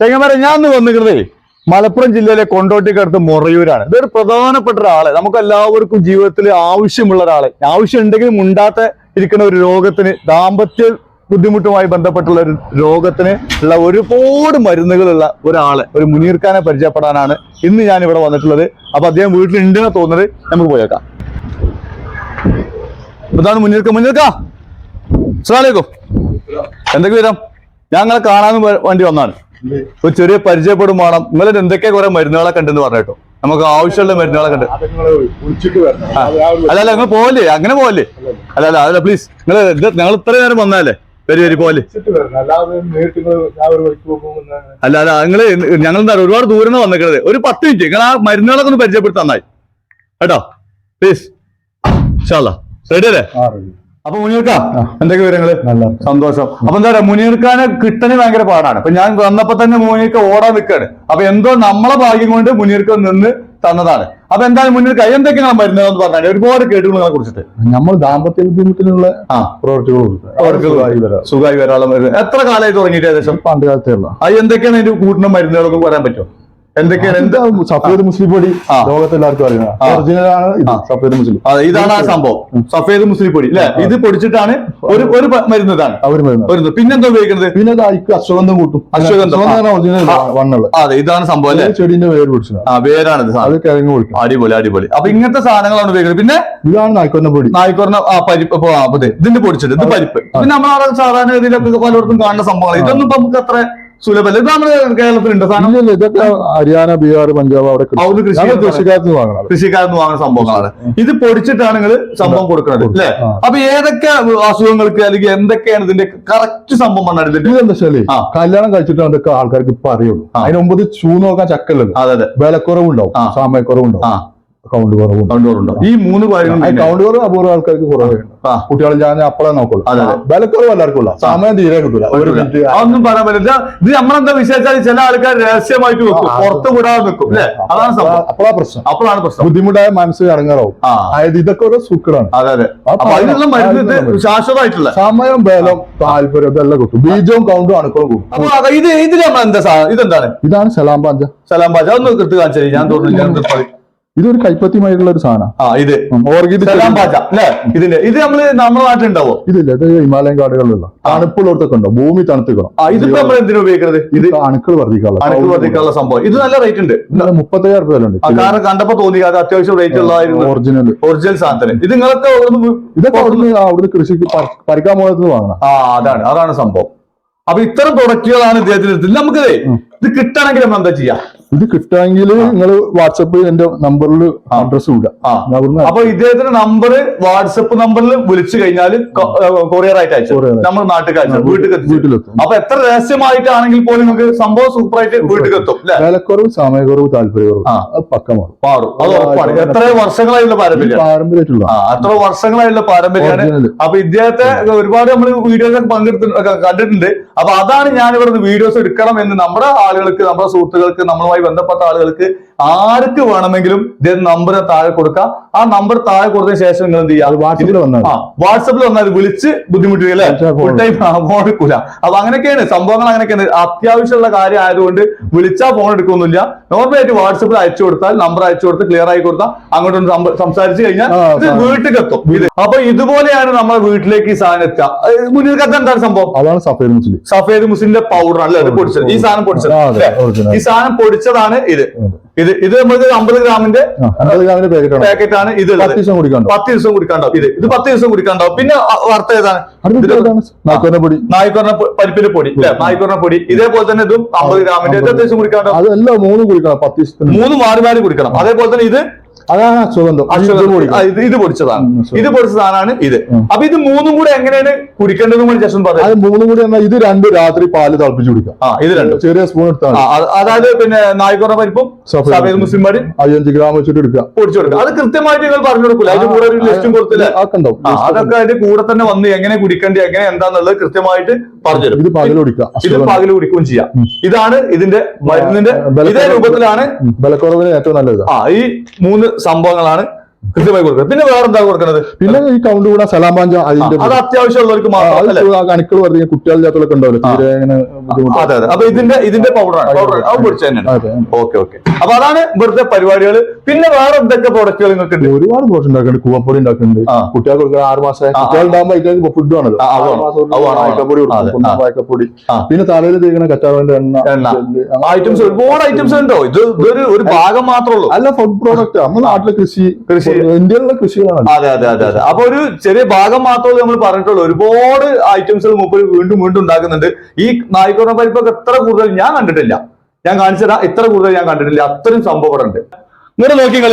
ചെങ്ങന്മാരെ ഞാൻ ഒന്ന് വന്നിരുന്നേ മലപ്പുറം ജില്ലയിലെ കൊണ്ടോട്ടിക്കടുത്ത് മൊറയൂരാണ്. ഇതൊരു പ്രധാനപ്പെട്ട ഒരാളെ. നമുക്ക് എല്ലാവർക്കും ജീവിതത്തിൽ ആവശ്യമുള്ള ഒരാളെ. ആവശ്യം ഉണ്ടെങ്കിലും ഉണ്ടാത്ത ഇരിക്കുന്ന ഒരു രോഗത്തിന് ദാമ്പത്യ ബുദ്ധിമുട്ടുമായി ബന്ധപ്പെട്ടുള്ള ഒരു രോഗത്തിന് ഉള്ള ഒരുപാട് മരുന്നുകളുള്ള ഒരാളെ ഒരു മുനീർക്കാനെ പരിചയപ്പെടാനാണ് ഇന്ന് ഞാൻ ഇവിടെ വന്നിട്ടുള്ളത്. അപ്പൊ അദ്ദേഹം വീട്ടിലുണ്ടെന്ന് തോന്നുന്നത് നമുക്ക് പോയേക്കാം ഇതാണ് മുനീർക്ക മുനീർക്ക അസ്സലാമലൈക്കും എന്തൊക്കെ വിവരം? ഞങ്ങളെ കാണാൻ വേണ്ടി വന്നാണ് ഒരു ചെറിയ പരിചയപ്പെടും വേണം. നിങ്ങളെ എന്തൊക്കെ കുറെ മരുന്നുകളെ കണ്ടെന്ന് പറഞ്ഞിട്ടോ. നമുക്ക് ആവശ്യമുള്ള മരുന്നുകളെ കണ്ട് അല്ലല്ല അല്ല അല്ല നിങ്ങൾ പോവല്ലേ? അങ്ങനെ പോവല്ലേ? അല്ല അല്ല അല്ല പ്ലീസ് നിങ്ങൾ ഞങ്ങൾ ഇത്ര നേരം വന്നാലേ വരി വരി പോലെ അല്ല അല്ല നിങ്ങൾ ഞങ്ങൾ എന്താ ഒരുപാട് ദൂരം വന്നിരിക്കുന്നത് ഒരു പത്ത് മിനിറ്റ്. നിങ്ങൾ ആ മരുന്നുകളൊക്കെ ഒന്ന് പരിചയപ്പെടുത്താൻ കേട്ടോ? പ്ലീസ് റെഡി അല്ലേ? അപ്പൊ മുനീർക്ക എന്തൊക്കെ വിവരങ്ങൾ? നല്ല. സന്തോഷം. അപ്പൊ എന്താ പറയാ മുനീർക്കാനെ കിട്ടണേ ഭയങ്കര പാടാണ്. അപ്പൊ ഞാൻ വന്നപ്പോ തന്നെ മുനീർക്ക ഓടാൻ നിൽക്കാണ് അപ്പൊ എന്തോ നമ്മളെ ഭാഗ്യം കൊണ്ട് മുനീർക്ക നിന്ന് തന്നതാണ്. അപ്പൊ എന്തായാലും മുനീർക്ക് എന്തൊക്കെയാണ് മരുന്നുകളെന്ന് പറഞ്ഞാൽ ഒരുപാട് കേട്ടുകൾ നിങ്ങളെ കുറിച്ചിട്ട്. നമ്മൾ ദാമ്പത്യ ബുദ്ധിമുട്ടിനുള്ള അവർക്ക് സുഖമായി വരാനുള്ള മരുന്ന്. എത്ര കാലമായി തുടങ്ങിയിട്ട് ഏകദേശം? പണ്ട് കാലത്തേ ഉള്ളു. അത് എന്തൊക്കെയാണ് അതിന്റെ കൂട്ടുന്ന മരുന്നുകളൊക്കെ പറയാൻ പറ്റുമോ? എന്തൊക്കെയാണ്? എന്താ സഫേദ് മുസ്ലിം പൊടി? ലോകത്തെല്ലാവർക്കും ലോകത്ത് എല്ലാവർക്കും അറിയാം. ഒറിജിനൽ ആണ് ഇത്. സഫേദ് മുസ്ലിം. അതെ ഇതാണ് ആ സംഭവം. സഫേദ് മുസ്ലിം പൊടി അല്ലെ? ഇത് പൊടിച്ചിട്ടാണ് ഒരു ഒരു മരുന്ന് ഇതാണ് അവർ വരുന്നത് പിന്നെന്താ ഉപയോഗിക്കുന്നത്? പിന്നെ അശ്വഗന്ധം കൂട്ടും. അശ്വഗന്ധം. ഒറിജിനൽ വണ്ണുള്ള. അതെ ഇതാണ് സംഭവം അല്ലെ? ചെടിന്റെ വേര് പൊടിച്ചത് ആ സാധനം. അത് കിഴങ്ങ് കൊടുക്കും അടിപൊളി അടിപൊളി. അപ്പൊ ഇങ്ങനത്തെ സാധനങ്ങളാണ് ഉപയോഗിക്കുന്നത്. പിന്നെ? ഇതാണ് നായ്ക്കൊന്ന പൊടി. നായ്ക്കൊന്ന ആ പരിപ്പ് അതെ ഇതിന്റെ പൊടിച്ചിട്ട് ഇത് പരിപ്പ്. പിന്നെ നമ്മളവിടെ സാധാരണ ഇതിലൊക്കെ പലയിടത്തും കാണുന്ന സംഭവങ്ങൾ ഇതൊന്നും ഇപ്പൊ നമുക്ക് അത്ര സുലഭല്ല ഇത് നമ്മുടെ കേരളത്തിലുണ്ട് സാധനം? ഇതൊക്കെ ഹരിയാന ബീഹാർ പഞ്ചാബ് അവിടെ കൃഷിക്കാരത്തിന് വാങ്ങണം കൃഷിക്കാരത്തിന് വാങ്ങുന്ന സംഭവങ്ങളാണ്. ഇത് പൊടിച്ചിട്ടാണ് നിങ്ങൾ സംഭവം കൊടുക്കുന്നത്. അല്ലെ. അപ്പൊ ഏതൊക്കെ അസുഖങ്ങൾക്ക് അല്ലെങ്കിൽ എന്തൊക്കെയാണ് ഇതിന്റെ കറക്റ്റ് സംഭവം ഇതെന്താ വെച്ചാൽ ആ. കല്യാണം കഴിച്ചിട്ട് അതൊക്കെ ആൾക്കാർക്ക് ഇപ്പൊ അറിയുള്ളൂ. അതിന് മുമ്പ് ചൂ നോക്കാൻ ചക്കല്ലോ അതെ അതെ. വിലക്കുറവുണ്ടാവും. ആ. സമയക്കുറവുണ്ടാവും ആ കൗണ്ട് കുറവുണ്ടോ ഈ മൂന്ന് കാര്യങ്ങളും ആ കൗണ്ട് കുറവ് അപൂർവ ആൾക്കാർക്ക് കുറവുണ്ട്. കുട്ടികൾ ഞാൻ അപ്പളെ നോക്കുള്ളൂ. ബലക്കുറവ്. വിലക്കുറവ് എല്ലാവർക്കും ഉള്ള. സമയം തീരെ കിട്ടില്ല ഒരു മിനിറ്റ്. ഒന്നും പറയാൻ പറ്റില്ല. ഇത് നമ്മളെന്താ വിശേഷിച്ചാൽ ചില ആൾക്കാർ രഹസ്യമായിട്ട് വെക്കും. പുറത്തു വിടാതെ വെക്കും. അല്ലെ? അതാണ് സംഭവം. അപ്പളാ പ്രശ്നം. അപ്പോഴാണ് പ്രശ്നം. ബുദ്ധിമുട്ടായ മനസ്സ് ഇറങ്ങാറാവും. അതായത് ഇതൊക്കെ ഒരു സുഖമാണ് അതെ അതെ. ആ, അപ്പൊ അതിനുള്ള മരുന്ന് ശാശ്വതമായിട്ടുള്ള. സമയം ബലം താല്പര്യം ഇതെല്ലാം കിട്ടും. ബീജവും കൗണ്ടും അണുക്കളും കൂടും അപ്പൊ അത് ഇത് ഇതിൽ നമ്മൾ എന്താ ഇതെന്താണ്? ഇതാണ് സലാം പാഞ്ച. സലാം പാഞ്ച. ഒന്ന് കൃത്യം ഞാൻ തോന്നുന്നു. ഇതൊരു കൈപ്പത്തിയുമായിട്ടുള്ള ഒരു സാധനം. ആ ഇത്. ഇതിന്റെ ഇത് നമ്മൾ നമ്മുടെ നാട്ടിലുണ്ടാവോ ഇതില്ല ഇത് ഹിമാലയൻ കാടുകളിലുള്ള. തണുപ്പുള്ളടത്തൊക്കെ ഉണ്ടോ? ഭൂമി തണുത്തിക്കണം? ഇതിപ്പോ നമ്മൾ എന്തിനാ ഉപയോഗിക്കുന്നത് ഇത് ഇത് അണുക്കൾ വർദ്ധിക്കാനുള്ള അണുക്കൾ വർദ്ധിക്കാനുള്ള സംഭവം. ഇത് നല്ല റേറ്റ് ഉണ്ട്. മുപ്പത്തയ്യായിരം രൂപ വില ഉണ്ട് കാരണം കണ്ടപ്പോ തോന്നി അത് അത്യാവശ്യം റേറ്റ് ഉള്ളതായിരുന്നു ഒറിജിനൽ ഒറിജിനൽ സാധനം ഇത് നിങ്ങളൊക്കെ ഇതൊക്കെ അവിടുന്ന് അവിടുന്ന് കൃഷിക്ക് പരിക്കാൻ പോകുന്നത് വാങ്ങണം. ആ അതാണ്. അതാണ് സംഭവം. അപ്പൊ ഇത്തരം പ്രൊഡക്റ്റുകളാണ് ഇദ്ദേഹത്തിന് നമുക്ക് നമുക്കേ ഇത് കിട്ടണമെങ്കിൽ നമ്മൾ എന്താ ചെയ്യാ? ഇത് കിട്ടുമെങ്കിൽ നിങ്ങൾ വാട്സപ്പ് എന്റെ നമ്പറിൽ അഡ്രസ് വിടുക അപ്പൊ ഇദ്ദേഹത്തിന്റെ നമ്പർ വാട്സപ്പ് നമ്പറിൽ വിളിച്ചു കഴിഞ്ഞാൽ കൊറിയർ ആയിട്ട് അയച്ചു. നമ്മൾ നാട്ടിൽ അയച്ചു വീട്ടിൽ അപ്പൊ എത്ര രഹസ്യമായിട്ടാണെങ്കിൽ പോലും നിങ്ങൾക്ക് സംഭവം സൂപ്പർ ആയിട്ട് വീട്ടിൽ എത്തും വിലക്കുറവ് സമയക്കുറവ് താല്പര്യക്കുറവ് പക്ക മാറും. മാറും. അത് ഉറപ്പാണ്. എത്ര വർഷങ്ങളായുള്ള പാരമ്പര്യം പാരമ്പര്യമായിട്ടുള്ള എത്ര അത്ര വർഷങ്ങളായുള്ള പാരമ്പര്യമാണ്. അപ്പൊ ഇദ്ദേഹത്തെ ഒരുപാട് നമ്മൾ വീഡിയോസ് പങ്കെടുത്ത് കണ്ടിട്ടുണ്ട്. അപ്പൊ അതാണ് ഞാൻ ഇവിടെ വീഡിയോസ് എടുക്കണം എന്ന് നമ്മുടെ ആളുകൾക്ക് നമ്മുടെ സുഹൃത്തുക്കൾക്ക് നമ്മളുമായി ബന്ധപ്പെട്ട ആളുകൾക്ക് ആർക്ക് വേണമെങ്കിലും ഇദ്ദേഹം നമ്പർ താഴെ കൊടുക്കാം. ആ നമ്പർ താഴെ കൊടുത്തതിന് ശേഷം നിങ്ങൾ എന്ത് ചെയ്യുക? ചെയ്യാം വാട്സപ്പിൽ വന്നാൽ വിളിച്ച് ബുദ്ധിമുട്ടില്ല അല്ലെ? ഫുൾ ടൈം ഫോൺ എടുക്കൂല. അപ്പൊ അങ്ങനെയൊക്കെയാണ്. സംഭവങ്ങൾ അങ്ങനെയൊക്കെയാണ്. അത്യാവശ്യമുള്ള കാര്യം ആയതുകൊണ്ട് വിളിച്ചാൽ ഫോൺ എടുക്കൊന്നുമില്ല നോർമലായിട്ട് വാട്സപ്പിൽ അയച്ചു കൊടുത്താൽ നമ്പർ അയച്ചു കൊടുത്ത് ക്ലിയർ ആയി കൊടുത്താൽ അങ്ങോട്ടൊന്ന് സംസാരിച്ചു കഴിഞ്ഞാൽ വീട്ടിൽ എത്തും ഇത് അപ്പൊ ഇതുപോലെയാണ് നമ്മുടെ വീട്ടിലേക്ക് ഈ സാധനം എത്തുക. മുന്നിൽ കത്ത് എന്താണ് സംഭവം? അതാണ് സഫേദ് മുസ്ലിം. സഫേദ് മുസ്ലിന്റെ പൗഡർ അല്ലെ? ഇത് പൊടിച്ചത്. ഈ സാധനം പൊടിച്ചത്. ഈ സാധനം പൊടിച്ചതാണ് ഇത്. ഇത് ഇത് നമുക്ക് അമ്പത് ഗ്രാമിന്റെ അമ്പത് ഗ്രാമിന്റെ പാക്കറ്റ് ആണ് പാക്കറ്റ് ആണ് ഇത് പത്ത് ദിവസം കുടിക്കണ്ടോ പത്ത് ദിവസം കുടിക്കാണ്ടാവും ഇത് ഇത് പത്ത് ദിവസം കുടിക്കാണ്ടാവും പിന്നെ വർത്ത ഏതാണ്? നായ്ക്കൊരണ പൊടി. നായ്ക്കൊരണ പരിപ്പിന്റെ പൊടി നായിക്കൊറ പൊടി. ഇതേപോലെ തന്നെ ഇതും അമ്പത് ഗ്രാമിന്റെ. എത്ര ദിവസം കുടിക്കാണ്ടാവും അതെല്ലാം മൂന്ന് കുടിക്കണം പത്ത് ദിവസത്തിന്. മൂന്ന് മാറി മാറി കുടിക്കണം. അതേപോലെ തന്നെ ഇത് അതാണ് അശ്വഗന്ധം ഇത് ഇത് പൊടിച്ചതാണ് ഇത് പൊടിച്ച സാധനമാണ് ഇത് അപ്പൊ ഇത് മൂന്നും കൂടെ എങ്ങനെയാണ് കുടിക്കേണ്ടത് കൂടി ജസ്റ്റ് പറയാം അത് മൂന്നും കൂടി എന്നാൽ ഇത് രണ്ട് രാത്രി പാൽ തിളപ്പിച്ച് കുടിക്കാം ആ ഇത് രണ്ട് ചെറിയ സ്പൂൺ എടുത്താൽ അതായത് പിന്നെ നായ്ക്കുറ പരിപ്പും സഫേദ് മുസ്ലിം മരി അയ്യഞ്ച് ഗ്രാം വെച്ചിട്ട് എടുക്കുക പൊടിച്ചു കൊടുക്കുക അത് കൃത്യമായിട്ട് നിങ്ങൾ പറഞ്ഞു കൊടുക്കില്ല അതിന്റെ കൂടെ ഒരു ലിസ്റ്റും കൊടുത്തില്ല അതൊക്കെ അതിന്റെ കൂടെ തന്നെ വന്ന് എങ്ങനെ കുടിക്കേണ്ടത് എങ്ങനെ എന്താന്നുള്ളത് കൃത്യമായിട്ട് പറഞ്ഞുതരും. ഇത് പകൽ ഇത് കുടിക്കുകയും ചെയ്യാം. ഇതാണ് ഇതിന്റെ മരുന്നിന്റെ ഇതേ രൂപത്തിലാണ് ബലക്കുറവിന് വിലക്കുറവിന് ഏറ്റവും നല്ലത്. ആ ഈ മൂന്ന് സംഭവങ്ങളാണ് കൃത്യമായി കൊടുക്കുന്നത്. പിന്നെ വേറെ എന്താ കൊടുക്കുന്നത്? പിന്നെ ഈ കൗണ്ട് കൂടാ സലാം പാഞ്ച അതിന്റെ അത് അത്യാവശ്യമുള്ളവർക്ക് മാത്രം അത് പറഞ്ഞ കുട്ടികളില്ലാത്തവരൊക്കെ ഉണ്ടാവില്ല തീരെ അതെ അതെ. അപ്പൊ ഇതിന്റെ ഇതിന്റെ പൗഡറാണ് പൗഡർ അത് പൊടിച്ചു തന്നെയാണ് ഓക്കെ ഓക്കെ അപ്പൊ അതാണ് ഇവിടുത്തെ പരിപാടികൾ പിന്നെ വേറെ എന്തൊക്കെ പ്രൊഡക്റ്റുകൾ നിങ്ങൾക്ക് ഉണ്ട് ഒരുപാട് ദോഷം ഉണ്ടാക്കുന്നുണ്ട് കുവപ്പൊടി ഉണ്ടാക്കുന്നുണ്ട്. കുട്ടികൾക്ക് കൊടുക്കുക ആറ് മാസം കുട്ടികളുണ്ടാകുമ്പോൾ ഫുഡ് ആണല്ലോ. വായ്ക്കപ്പൊടി ആ. പിന്നെ തലയിൽ തേക്കുന്ന കറ്റാറിന്റെ എണ്ണ എണ്ണ. ഐറ്റംസ് ഒരുപാട് ഐറ്റംസ് ഉണ്ടോ? ഇത് ഇതൊരു ഒരു ഭാഗം മാത്രമേ അല്ല ഫുഡ് പ്രോഡക്റ്റ് നമ്മുടെ നാട്ടിലെ കൃഷി. കൃഷി. ഇന്ത്യയിലുള്ള കൃഷികളാണ്. അതെ അതെ അതെ അതെ. അപ്പൊ ഒരു ചെറിയ ഭാഗം മാത്രമേ നമ്മൾ പറഞ്ഞിട്ടുള്ളൂ. ഒരുപാട് ഐറ്റംസുകൾ മുപ്പത് വീണ്ടും വീണ്ടും ഉണ്ടാക്കുന്നുണ്ട്. ഈ നായ്ക്കോറ പരിപ്പൊക്കെ എത്ര കൂടുതൽ ഞാൻ കണ്ടിട്ടില്ല. ഞാൻ കാണിച്ചതാ ഇത്ര കൂടുതൽ ഞാൻ കണ്ടിട്ടില്ല. അത്രയും സംഭവം ഇവിടെ ഉണ്ട് ഇങ്ങനെ നോക്കിങ്ങൾ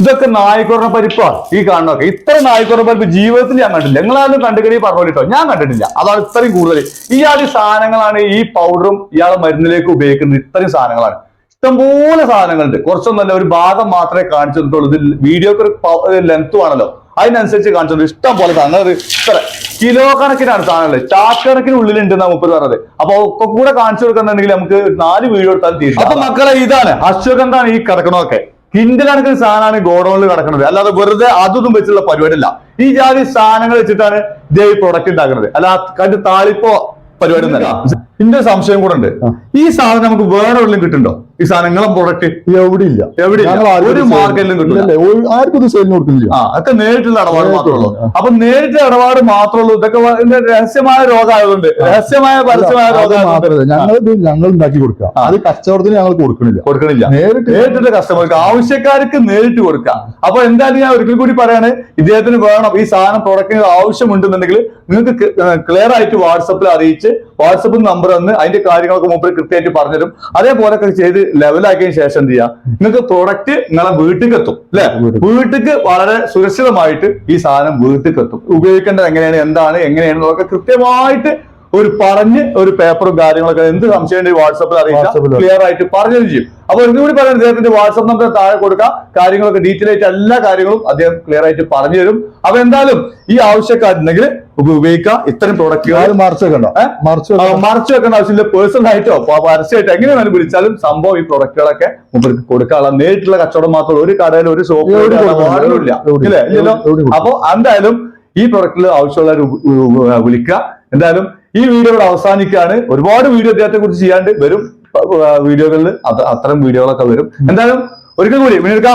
ഇതൊക്കെ നായ്ക്കോറ പരിപ്പാണ്. ഈ കാണുന്നൊക്കെ ഇത്ര നായ്ക്കോറ പരിപ്പ് ജീവിതത്തിൽ ഞാൻ കണ്ടില്ല നിങ്ങളാരും പറഞ്ഞു കേട്ടോ. ഞാൻ കണ്ടിട്ടില്ല. അതാണ് ഇത്രയും കൂടുതൽ. ഈ സാധനങ്ങളാണ് ഈ പൗഡറും ഇയാളെ മരുന്നിലേക്ക് ഉപയോഗിക്കുന്നത് ഇത്രയും സാധനങ്ങളാണ്. ഇഷ്ടംപോലെ സാധനങ്ങളുണ്ട്. കുറച്ചൊന്നല്ല ഒരു ഭാഗം മാത്രമേ കാണിച്ചു ഇത് വീഡിയോക്ക് ഒരു ലെങ്ത്തും ആണല്ലോ അതിനനുസരിച്ച് കാണിച്ചത് ഇഷ്ടം പോലെ സാധനം അത് ഇത്ര കിലോ കണക്കിനാണ് സാധനങ്ങൾ. ചാക്ക് കണക്കിന് ഉള്ളിലുണ്ട് എന്നാ മുപ്പത് പറഞ്ഞത്. അപ്പൊ ഒക്കെ കൂടെ കാണിച്ചു കൊടുക്കുന്നുണ്ടെങ്കിൽ നമുക്ക് നാല് വീഡിയോ എടുത്താൽ തീരും അപ്പൊ മക്കളെ ഇതാണ്. അശ്വഗന്ധാണ് ഈ കിടക്കണമൊക്കെ കിൻഡൽ കണക്കിന് സാധനമാണ് ഗോഡൌണിൽ കിടക്കുന്നത് അല്ലാതെ വെറുതെ അതൊന്നും വെച്ചുള്ള പരിപാടിയല്ല. ഈ ജാതി സാധനങ്ങൾ വെച്ചിട്ടാണ് ഇതേ പ്രൊഡക്റ്റ് ഉണ്ടാക്കുന്നത്. അല്ല കണ്ട് താളിപ്പോ പരിപാടി ഒന്നല്ല ഇതിന്റെ സംശയം കൂടെ ഉണ്ട്. ഈ സാധനം നമുക്ക് വേറെ എവിടെയും കിട്ടുന്നുണ്ടോ? ഈ സാധനങ്ങളെ പ്രൊഡക്റ്റ് എവിടെയില്ല ഇല്ല എവിടെ ഒരു മാർക്കറ്റിലും കിട്ടില്ല ആർക്കും ഇത് സെയിലിന് കൊടുക്കുന്നില്ല. ആ അതൊക്കെ നേരിട്ടുള്ള ഇടപാട് മാത്രമുള്ളൂ. അപ്പൊ നേരിട്ട് ഇടപാട് മാത്രമുള്ളൂ ഇതൊക്കെ രഹസ്യമായ രോഗമായതുകൊണ്ട് രഹസ്യമായ പരസ്യമായ രോഗം മാത്രമല്ല. ഞങ്ങൾ ഞങ്ങൾ ഉണ്ടാക്കി കൊടുക്കുക. അത് കച്ചവടത്തിന് ഞങ്ങൾ കൊടുക്കണില്ല കൊടുക്കണില്ല നേരിട്ട് നേരിട്ട് കസ്റ്റമർക്ക് ആവശ്യക്കാർക്ക് നേരിട്ട് കൊടുക്കാം അപ്പൊ എന്തായാലും ഞാൻ ഒരിക്കൽ കൂടി പറയാണ് ഇദ്ദേഹത്തിന് വേണം ഈ സാധനം പ്രൊഡക്റ്റിന് ആവശ്യമുണ്ടെന്നുണ്ടെങ്കിൽ നിങ്ങൾക്ക് ക്ലിയർ ആയിട്ട് വാട്സപ്പിൽ അറിയിച്ച് വാട്സപ്പ് നമ്പർ തന്ന് അതിന്റെ കാര്യങ്ങളൊക്കെ മുമ്പിൽ കൃത്യമായിട്ട് പറഞ്ഞുതരും. അതേപോലെ ചെയ്ത് ലെവലാക്കിയതിനു ശേഷം എന്ത് ചെയ്യാം? നിങ്ങൾക്ക് പ്രൊഡക്റ്റ് നിങ്ങളെ വീട്ടിലേക്ക് എത്തും അല്ലെ? വീട്ടിലേക്ക്. വളരെ സുരക്ഷിതമായിട്ട് ഈ സാധനം വീട്ടിലേക്ക് എത്തും. ഉപയോഗിക്കേണ്ടത് എങ്ങനെയാണ് എന്താണ് എങ്ങനെയാണെന്നൊക്കെ കൃത്യമായിട്ട് ഒരു പറഞ്ഞ് ഒരു പേപ്പറും കാര്യങ്ങളൊക്കെ എന്ത് സംശയം വാട്സപ്പിൽ അറിയിക്കാം. ക്ലിയർ ആയിട്ട് പറഞ്ഞു ചെയ്യും. അപ്പൊ ഒന്നുകൂടി പറയാൻ അദ്ദേഹത്തിന്റെ വാട്സപ്പ് നമ്പർ താഴെ കൊടുക്കാം. കാര്യങ്ങളൊക്കെ ഡീറ്റെയിൽ ആയിട്ട് എല്ലാ കാര്യങ്ങളും അദ്ദേഹം ക്ലിയർ ആയിട്ട് പറഞ്ഞു തരും അപ്പൊ എന്തായാലും ഈ ആവശ്യക്കാരുണ്ടെങ്കിൽ ഉപയോഗിക്കുക ഉപയോഗിക്കാം. ഇത്തരം പ്രൊഡക്റ്റുകൾ മറച്ചു വെക്കണ്ടോ? മറിച്ച് വെക്കേണ്ട. ആവശ്യമില്ല. പേഴ്സണൽ ആയിട്ടോ പരസ്യമായിട്ടോ എങ്ങനെ വേണം വിളിച്ചാലും സംഭവം ഈ പ്രൊഡക്റ്റുകളൊക്കെ മുമ്പർക്ക് കൊടുക്കാനുള്ള നേരിട്ടുള്ള കച്ചവടം മാത്രമല്ല. ഒരു കടയിൽ ഒരു കൊടുക്കണം? അപ്പൊ എന്തായാലും ഈ പ്രൊഡക്റ്റിൽ ആവശ്യമുള്ള വിളിക്കുക. എന്തായാലും ഈ വീഡിയോ ഇവിടെ അവസാനിക്കുകയാണ്. ഒരുപാട് വീഡിയോ അദ്ദേഹത്തെ കുറിച്ച് ചെയ്യാണ്ട് വരും. വീഡിയോകളിൽ അത്തരം വീഡിയോകളൊക്കെ വരും. എന്തായാലും ഒരിക്കൽ കൂടി മിനിൽക്ക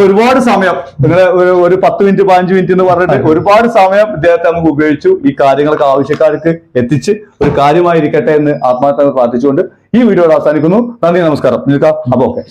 ഒരുപാട് സമയം നിങ്ങളെ ഒരു ഒരു പത്ത് മിനിറ്റ് പതിനഞ്ച് മിനിറ്റ് എന്ന് പറഞ്ഞിട്ട് ഒരുപാട് സമയം ഇദ്ദേഹത്തെ നമുക്ക് ഉപയോഗിച്ചു. ഈ കാര്യങ്ങളൊക്കെ ആവശ്യക്കാർക്ക് എത്തിച്ച് ഒരു കാര്യമായിരിക്കട്ടെ എന്ന് ആത്മാർത്ഥ പ്രാർത്ഥിച്ചുകൊണ്ട് ഈ വീഡിയോ അവസാനിക്കുന്നു. നന്ദി നമസ്കാരം. മിനിൽക്ക അപ്പൊ ഓക്കെ.